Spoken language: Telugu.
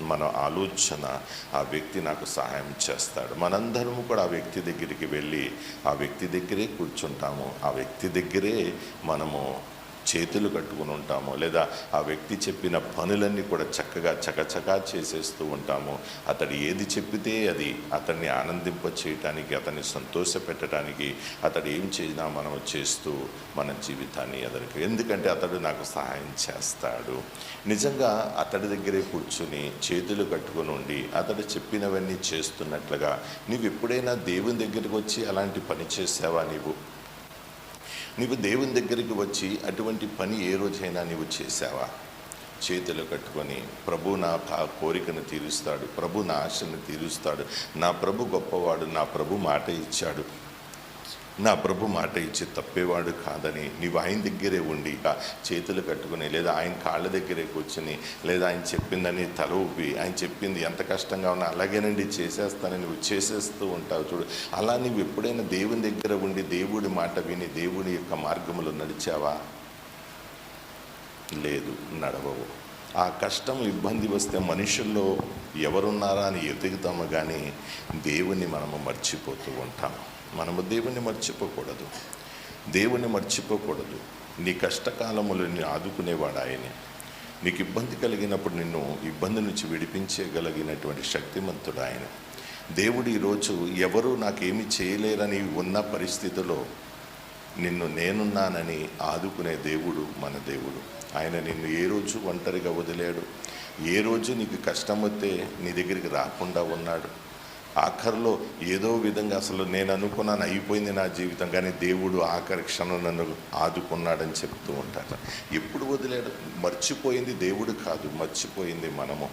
మన ఆలోచన ఆ వ్యక్తి నాకు సహాయం చేస్తాడు. మనందరము కూడా ఆ వ్యక్తి దగ్గరికి వెళ్ళి ఆ వ్యక్తి దగ్గరే కూర్చుంటాము. ఆ వ్యక్తి దగ్గరే మనము చేతులు కట్టుకుని ఉంటాము లేదా ఆ వ్యక్తి చెప్పిన పనులన్నీ కూడా చక్కగా చకచకా చేసేస్తూ ఉంటాము. అతడు ఏది చెప్పితే అది అతన్ని ఆనందింప చేయటానికి అతన్ని సంతోష పెట్టడానికి అతడు ఏం చేసినా మనం చేస్తూ మన జీవితాన్ని ఎదరికి. ఎందుకంటే అతడు నాకు సహాయం చేస్తాడు. నిజంగా అతడి దగ్గరే కూర్చుని చేతులు కట్టుకుని ఉండి అతడు చెప్పినవన్నీ చేస్తున్నట్లుగా నీవు ఎప్పుడైనా దేవుని దగ్గరికి వచ్చి అలాంటి పని చేసావా నీవు? నీవు దేవుని దగ్గరికి వచ్చి అటువంటి పని ఏ రోజైనా నీవు చేసావా చేతులు కట్టుకొని ప్రభు నా కోరికను తీరుస్తాడు. ప్రభు నా ఆశను తీరుస్తాడు. నా ప్రభు గొప్పవాడు. నా ప్రభు మాట ఇచ్చాడు. నా ప్రభు మాట ఇచ్చి తప్పేవాడు కాదని నీవు ఆయన దగ్గరే ఉండి చేతులు కట్టుకుని లేదా ఆయన కాళ్ళ దగ్గరే కూర్చుని లేదా ఆయన చెప్పిందని తల ఊపి ఆయన చెప్పింది ఎంత కష్టంగా ఉన్నా అలాగేనండి చేసేస్తానని నువ్వు చేసేస్తూ ఉంటావు చూడు. అలా నువ్వు ఎప్పుడైనా దేవుని దగ్గర ఉండి దేవుడి మాట విని దేవుడి యొక్క మార్గములో నడిచావా? లేదు నడవవు. ఆ కష్టం ఇబ్బంది వస్తే మనుషుల్లో ఎవరున్నారా అని ఎదుగుతాము కానీ దేవుని మనము మర్చిపోతూ ఉంటాము మనము దేవుణ్ణి మర్చిపోకూడదు. దేవుని మర్చిపోకూడదు. నీ కష్టకాలములు నిన్ను ఆదుకునేవాడు ఆయనే. నీకు ఇబ్బంది కలిగినప్పుడు నిన్ను ఇబ్బంది నుంచి విడిపించగలిగినటువంటి శక్తిమంతుడు ఆయన. దేవుడు ఈరోజు ఎవరు నాకేమి చేయలేరని ఉన్న పరిస్థితిలో నిన్ను నేనున్నానని ఆదుకునే దేవుడు మన దేవుడు. ఆయన నిన్ను ఏ రోజు ఒంటరిగా వదిలేడు. ఏ రోజు నీకు కష్టం వస్తే నీ దగ్గరికి రాకుండా ఉన్నాడు. ఆఖరిలో ఏదో విధంగా అసలు నేను అనుకున్నాను అయిపోయింది నా జీవితం కానీ దేవుడు ఆఖరి క్షణం నన్ను ఆదుకున్నాడని చెప్తూ ఉంటారు. ఎప్పుడు వదిలేడు? మర్చిపోయింది దేవుడు కాదు మర్చిపోయింది మనము.